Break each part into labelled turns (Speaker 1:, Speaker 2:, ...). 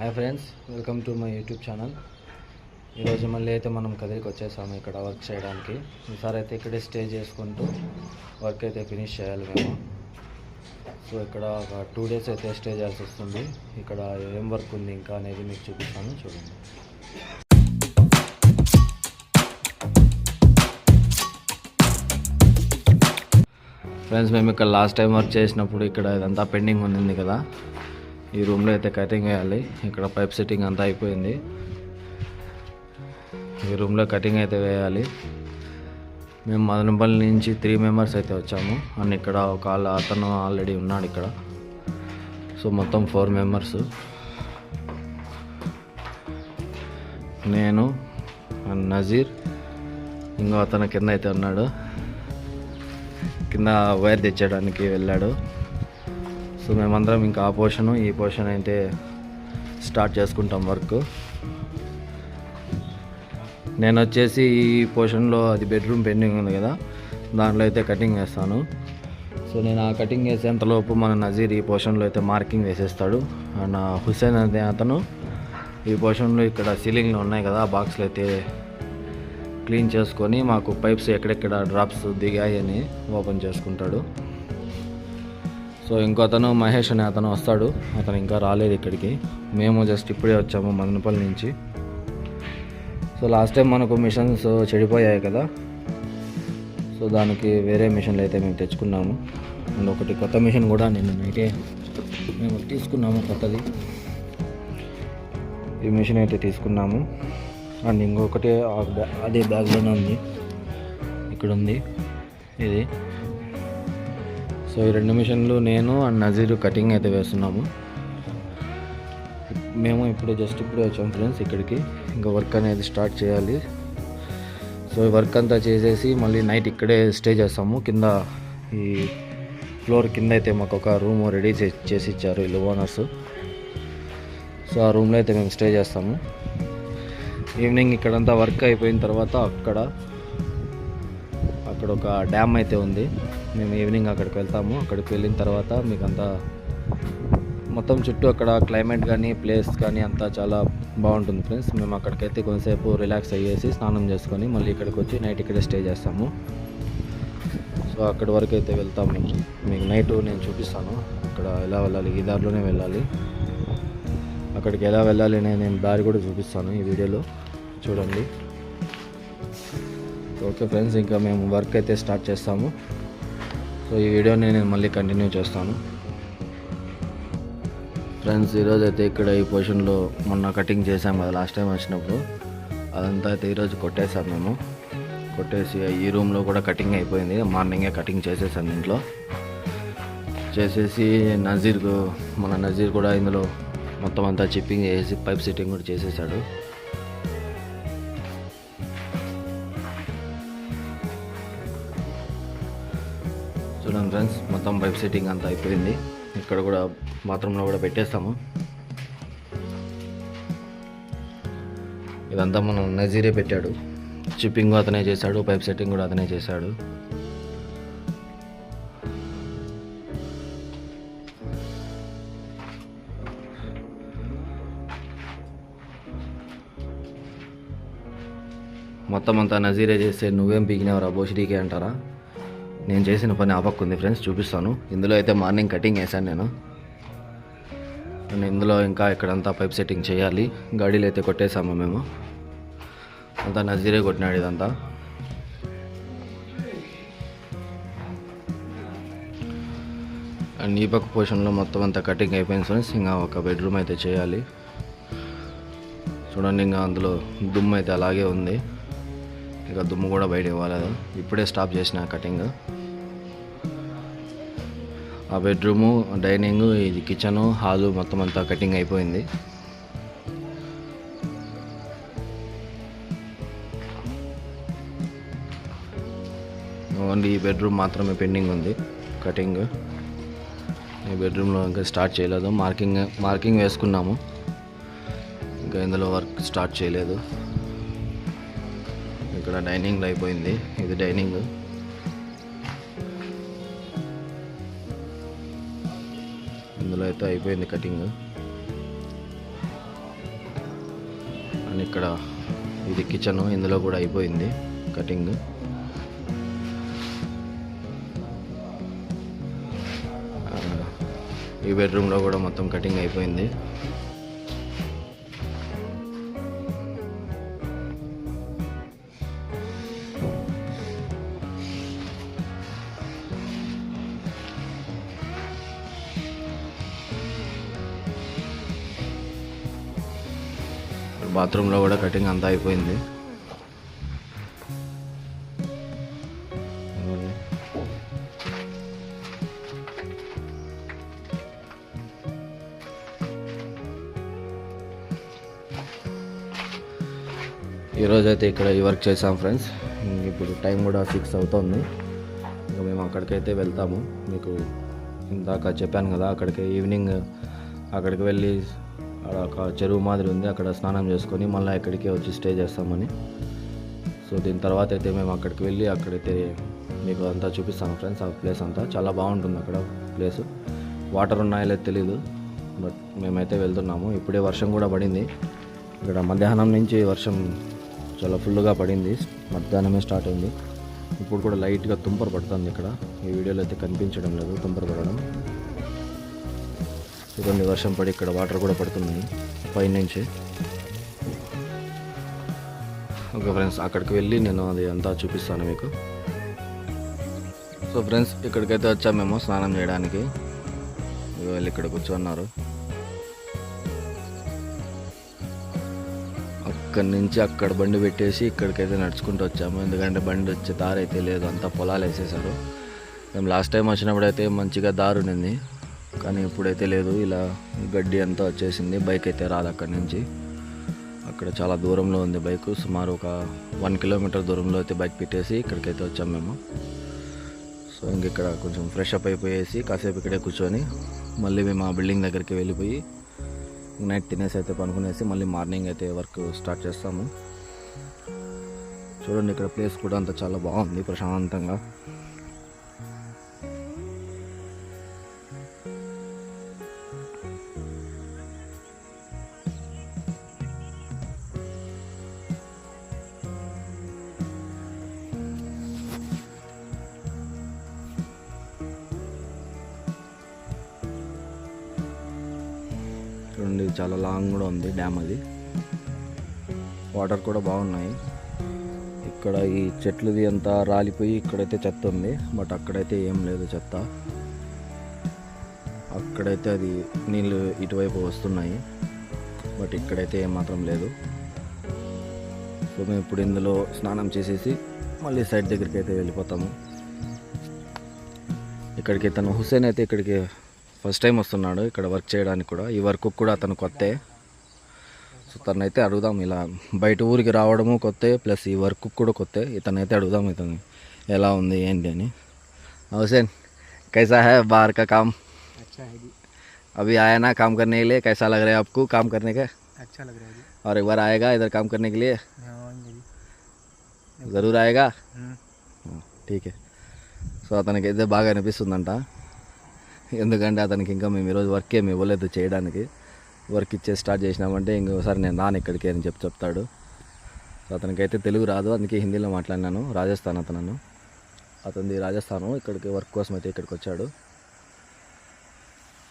Speaker 1: Hi friends welcome to my YouTube channel ఈరోజు మళ్ళీ అయితే మనం కదిరికి వచ్చేసాము ఇక్కడ వర్క్ చేయడానికి. ఈసారి అయితే ఇక్కడే స్టే చేసుకుంటూ వర్క్ అయితే ఫినిష్ చేయాలి మేము. సో ఇక్కడ ఒక టూ డేస్ అయితే స్టే చేయాల్సి వస్తుంది. ఇక్కడ ఏం వర్క్ ఉంది ఇంకా అనేది మీకు చూపిస్తాను చూడండి. ఫ్రెండ్స్ మేము ఇక్కడ లాస్ట్ టైం వర్క్ చేసినప్పుడు ఇక్కడ ఇదంతా పెండింగ్ ఉంది కదా. ఈ రూమ్లో అయితే కటింగ్ వేయాలి. ఇక్కడ పైప్ సెట్టింగ్ అంతా అయిపోయింది. ఈ రూమ్లో కటింగ్ అయితే వేయాలి. మేము మదనపల్లి నుంచి త్రీ మెంబర్స్ అయితే వచ్చాము. అండ్ ఇక్కడ ఒక అతను ఆల్రెడీ ఉన్నాడు ఇక్కడ. సో మొత్తం ఫోర్ మెంబర్స్ నేను అండ్ నజీర్. ఇంకో అతను కింద అయితే ఉన్నాడు. కింద వైర్ తెచ్చడానికి వెళ్ళాడు. సో మేమందరం ఇంకా ఆ పోర్షన్ ఈ పోర్షన్ అయితే స్టార్ట్ చేసుకుంటాం వర్క్ నేను వచ్చేసి ఈ పోర్షన్లో అది బెడ్రూమ్ పెండింగ్ ఉంది కదా దాంట్లో అయితే కటింగ్ వేస్తాను సో నేను ఆ కటింగ్ వేసేంతలోపు మన నజీర్ ఈ పోర్షన్లో అయితే మార్కింగ్ వేసేస్తాడు. అండ్ హుస్సేన్ హుసేన్ అనే అతను. ఈ పోర్షన్లో ఇక్కడ సీలింగ్లో ఉన్నాయి కదా ఆ బాక్స్లో అయితే క్లీన్ చేసుకొని మాకు పైప్స్ ఎక్కడెక్కడ డ్రాప్స్ దిగాయని ఓపెన్ చేసుకుంటాడు. సో ఇంకో అతను మహేష్ అనే అతను వస్తాడు. అతను ఇంకా రాలేదు ఇక్కడికి. మేము జస్ట్ ఇప్పుడే వచ్చాము మదనపల్లి నుంచి. సో లాస్ట్ టైం మనకు మిషన్స్ చెడిపోయాయి కదా. సో దానికి వేరే మిషన్లు అయితే మేము తెచ్చుకున్నాము. అండ్ ఒకటి కొత్త మిషన్ కూడా నిన్న నైటే మేము తీసుకున్నాము కొత్తది. ఈ మిషన్ అయితే తీసుకున్నాము. అండ్ ఇంకొకటి అదే బ్యాగ్లోనే ఉంది. ఇక్కడ ఉంది ఇది. సో ఈ రెండు మిషన్లు నేను అండ్ నజీరు కటింగ్ అయితే వేస్తున్నాము. మేము ఇప్పుడు జస్ట్ ఇప్పుడే వచ్చాం ఫ్రెండ్స్ ఇక్కడికి. ఇంకా వర్క్ అనేది స్టార్ట్ చేయాలి. సో ఈ వర్క్ అంతా చేసేసి మళ్ళీ నైట్ ఇక్కడే స్టే చేస్తాము. కింద ఈ ఫ్లోర్ కింద అయితే మాకు ఒక రూమ్ రెడీ చేసి ఇచ్చారు ఇల్లు ఓనర్స్ సో ఆ రూమ్లో అయితే మేము స్టే చేస్తాము. ఈవినింగ్ ఇక్కడంతా వర్క్ అయిపోయిన తర్వాత అక్కడ అక్కడ ఒక డ్యామ్ అయితే ఉంది. మేము ఈవినింగ్ అక్కడికి వెళ్తాము. అక్కడికి వెళ్ళిన తర్వాత మీకు అంతా మొత్తం చుట్టూ అక్కడ క్లైమేట్ కానీ ప్లేస్ కానీ అంతా చాలా బాగుంటుంది ఫ్రెండ్స్ మేము అక్కడికైతే కొంతసేపు రిలాక్స్ అయ్యేసి స్నానం చేసుకొని మళ్ళీ ఇక్కడికి వచ్చి నైట్ ఇక్కడే స్టే చేస్తాము. సో అక్కడి వరకు అయితే వెళ్తాము. మీకు నైట్ నేను చూపిస్తాను. అక్కడ ఎలా వెళ్ళాలి ఈ దారిలోనే వెళ్ళాలి. అక్కడికి ఎలా వెళ్ళాలి అనేది నేను దారి కూడా చూపిస్తాను ఈ వీడియోలో చూడండి. ఓకే ఫ్రెండ్స్ ఇంకా మేము వర్క్ అయితే స్టార్ట్ చేస్తాము. సో ఈ వీడియోని నేను మళ్ళీ కంటిన్యూ చేస్తాను. ఫ్రెండ్స్ ఈరోజు అయితే ఇక్కడ ఈ పొజిషన్లో మొన్న కటింగ్ చేసాం కదా లాస్ట్ టైం వచ్చినప్పుడు. అదంతా అయితే ఈరోజు కొట్టేసాం మేము. కొట్టేసి ఈ రూమ్లో కూడా కటింగ్ అయిపోయింది. మార్నింగే కటింగ్ చేసేసాం ఇంట్లో చేసేసి నజీర్కు మన నజీర్ కూడా ఇందులో మొత్తం అంతా చిప్పింగ్ చేసి పైప్ సెట్టింగ్ కూడా చేసేసాడు. మొత్తం పైప్ సెట్టింగ్ అంతా అయిపోయింది. ఇక్కడ కూడా బాత్రూంలో కూడా పెట్టేస్తాము. ఇదంతా మనం నజీరే పెట్టాడు. చిప్పింగ్ అతనే చేశాడు పైప్ సెట్టింగ్ కూడా అతనే చేశాడు. మొత్తం అంతా నజీరే చేస్తే నువ్వేం పీకినావురా బోషిడీకే అంటారా? నేను చేసిన పని ఆపక్కుంది ఫ్రెండ్స్ చూపిస్తాను. ఇందులో అయితే మార్నింగ్ కటింగ్ వేసాను నేను. అండ్ ఇందులో ఇంకా ఇక్కడంతా పైప్ సెట్టింగ్ చేయాలి. గాడీలు అయితే కొట్టేసాము మేము. అంతా నజీరే కొట్టినాడు ఇదంతా. అండ్ ఈ పక్క పోర్షన్లో మొత్తం అంతా కటింగ్ అయిపోయింది ఫ్రెండ్స్ ఇంకా ఒక బెడ్రూమ్ అయితే చేయాలి. చూడండి ఇంకా అందులో దుమ్ము అయితే అలాగే ఉంది. ఇక దుమ్ము కూడా బయట ఇవ్వలేదు ఇప్పుడే స్టాప్ చేసిన కటింగ్ ఆ బెడ్రూము డైనింగ్ ఇది కిచెను హాలు మొత్తం అంతా కటింగ్ అయిపోయింది. ఓన్లీ ఈ బెడ్రూమ్ మాత్రమే పెండింగ్ ఉంది కటింగ్ ఈ బెడ్రూమ్లో ఇంకా స్టార్ట్ చేయలేదు. మార్కింగ్ మార్కింగ్ వేసుకున్నాము. ఇంకా ఇందులో వర్క్ స్టార్ట్ చేయలేదు. ఇక్కడ డైనింగ్లో అయిపోయింది. ఇది డైనింగ్. ఇందులో అయితే అయిపోయింది కటింగ్. అండ్ ఇక్కడ ఇది కిచెన్ ఇందులో కూడా అయిపోయింది కటింగ్. ఈ బెడ్రూమ్లో కూడా మొత్తం కటింగ్ అయిపోయింది. బాత్రూంలో కూడా కటింగ్ అంతా అయిపోయింది. ఈరోజైతే ఇక్కడ ఈ వర్క్ చేసాం ఫ్రెండ్స్. ఇప్పుడు టైం కూడా ఫిక్స్ అవుతుంది. ఇంకా మేము అక్కడికైతే వెళ్తాము. మీకు ఇందాక చెప్పాను కదా అక్కడికి ఈవినింగ్ అక్కడికి వెళ్ళి అక్కడ ఒక చెరువు మాదిరి ఉంది అక్కడ స్నానం చేసుకొని మళ్ళీ ఇక్కడికే వచ్చి స్టే చేస్తామని. సో దీని తర్వాత అయితే మేము అక్కడికి వెళ్ళి అక్కడైతే మీకు అంతా చూపిస్తాను ఫ్రెండ్స్ ఆ ప్లేస్ అంతా. చాలా బాగుంటుంది అక్కడ ప్లేస్. వాటర్ ఉన్నాయో లేదు తెలీదు బట్ మేమైతే వెళ్తున్నాము. ఇప్పుడే వర్షం కూడా పడింది. ఇక్కడ మధ్యాహ్నం నుంచి వర్షం చాలా ఫుల్గా పడింది. మధ్యాహ్నమే స్టార్ట్ అయింది. ఇప్పుడు కూడా లైట్గా తుంపర పడుతుంది ఇక్కడ. ఈ వీడియోలో అయితే కనిపించడం లేదు తుంపర పడడం. చూడండి వర్షం పడి ఇక్కడ వాటర్ కూడా పడుతున్నాయి పైనుంచి. ఓకే ఫ్రెండ్స్ అక్కడికి వెళ్ళి నేను అది అంతా చూపిస్తాను మీకు. సో ఫ్రెండ్స్ ఇక్కడికైతే వచ్చాము మేము స్నానం చేయడానికి. వెళ్ళి ఇక్కడ కూర్చున్నారు. అక్కడి నుంచి అక్కడ బండి పెట్టేసి ఇక్కడికైతే నడుచుకుంటూ వచ్చాము. ఎందుకంటే బండి వచ్చే దారి అయితే లేదు అంతా పొలాలు వేసేసారు మేము లాస్ట్ టైం వచ్చినప్పుడు అయితే మంచిగా దారి ఉండింది. కానీ ఇప్పుడైతే లేదు. ఇలా గడ్డి అంతా వచ్చేసింది. బైక్ అయితే రాదు అక్కడి నుంచి. అక్కడ చాలా దూరంలో ఉంది బైక్. సుమారు ఒక వన్ కిలోమీటర్ దూరంలో అయితే బైక్ పెట్టేసి ఇక్కడికైతే వచ్చాం మేము. సో ఇంక ఇక్కడ కొంచెం ఫ్రెష్ అప్ అయిపోయేసి కాసేపు ఇక్కడే కూర్చొని మళ్ళీ మేము ఆ బిల్డింగ్ దగ్గరికి వెళ్ళిపోయి నైట్ తినేసి అయితే పనుకునేసి మళ్ళీ మార్నింగ్ అయితే వర్క్ స్టార్ట్ చేస్తాము. చూడండి ఇక్కడ ప్లేస్ కూడా అంత చాలా బాగుంది ప్రశాంతంగా. చాలా లాంగ్ కూడా ఉంది డ్యామ్ అది. వాటర్ కూడా బాగున్నాయి. ఇక్కడ ఈ చెట్లుది అంతా రాలిపోయి ఇక్కడైతే చెత్త ఉంది బట్ అక్కడైతే ఏం లేదు చెత్త. అక్కడైతే అది నీళ్ళు ఇటువైపు వస్తున్నాయి బట్ ఇక్కడైతే ఏమాత్రం లేదు. సో మేము ఇప్పుడు ఇందులో స్నానం చేసేసి మళ్ళీ సైడ్ దగ్గరికి అయితే వెళ్ళిపోతాము. ఇక్కడికి తను హుసేన్ అయితే ఇక్కడికి ఫస్ట్ టైం వస్తున్నాడు ఇక్కడ వర్క్ చేయడానికి కూడా ఈ వర్క్ కూడా అతను కొత్తే సో తనైతే అడుగుదాం ఇలా బయట ఊరికి రావడము కొత్త ప్లస్ ఈ వర్క్ కూడా కొత్త ఇతనైతే అడుగుదాం ఇతను ఎలా ఉంది ఏంటి అని హుసేన్ कैसा है बाहर का काम
Speaker 2: अच्छा है जी
Speaker 1: अभी आया ना काम करने के लिए कैसा लग रहा है आपको काम करने का
Speaker 2: अच्छा लग रहा है जी
Speaker 1: और एक बार आएगा इधर काम करने के लिए
Speaker 2: हाँ आएंगे जी
Speaker 1: ज़रूर आएगा
Speaker 2: हम्म,
Speaker 1: టీకే సో అతనికి అయితే బాగా అనిపిస్తుందంట ఎందుకంటే అతనికి ఇంకా మేము ఈరోజు వర్క్ ఏమి ఇవ్వలేదు చేయడానికి. వర్క్ ఇచ్చే స్టార్ట్ చేసినామంటే ఇంకోసారి నేను రాను ఇక్కడికి అని చెప్పి చెప్తాడు. సో అతనికైతే తెలుగు రాదు అందుకే హిందీలో మాట్లాడినాను. రాజస్థాన్ అతను అతనిది రాజస్థాను ఇక్కడికి వర్క్ కోసం అయితే ఇక్కడికి వచ్చాడు.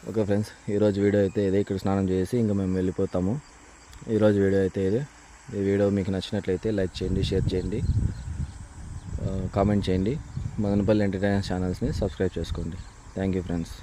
Speaker 1: ఓకే ఫ్రెండ్స్ ఈరోజు వీడియో అయితే ఇదే. ఇక్కడ స్నానం చేసి ఇంకా మేము వెళ్ళిపోతాము. ఈరోజు వీడియో అయితే ఇది. ఈ వీడియో మీకు నచ్చినట్లయితే లైక్ చేయండి షేర్ చేయండి కామెంట్ చేయండి. మదనపల్లి ఎంటర్టైన్మెంట్ ఛానల్స్ని సబ్స్క్రైబ్ చేసుకోండి. Thank you friends